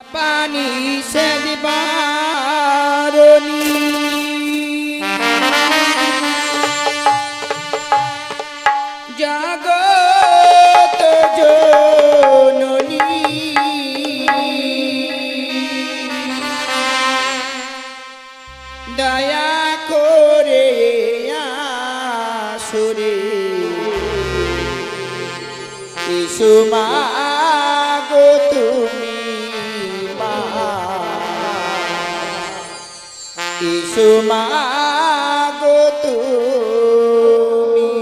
পানি সে দিবারণী জগত জননী। দয়া করে আসুরে। সুমা যিশু মা গো তুমি।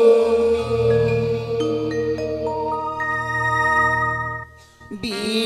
বি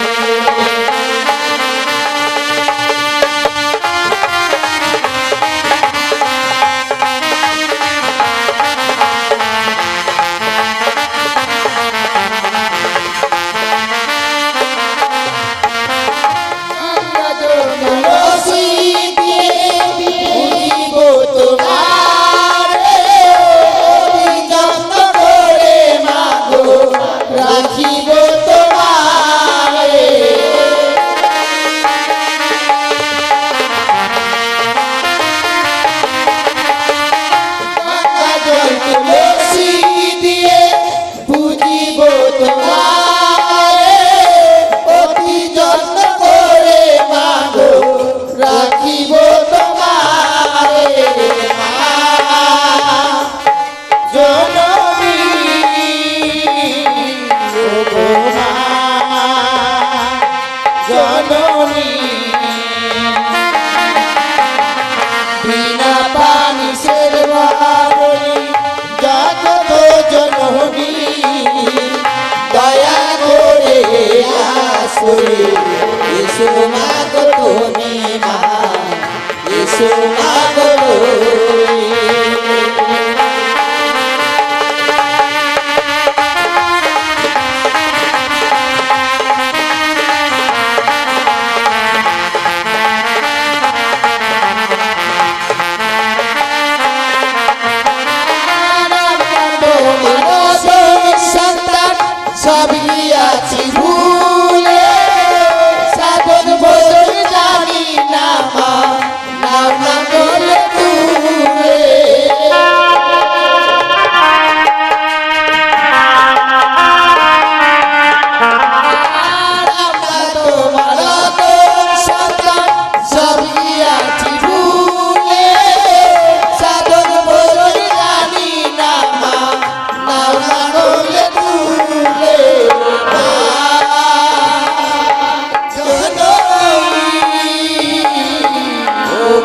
রে ইসু মাগো তুমি মা ইসু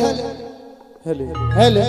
هلأ. هلأ. هلأ.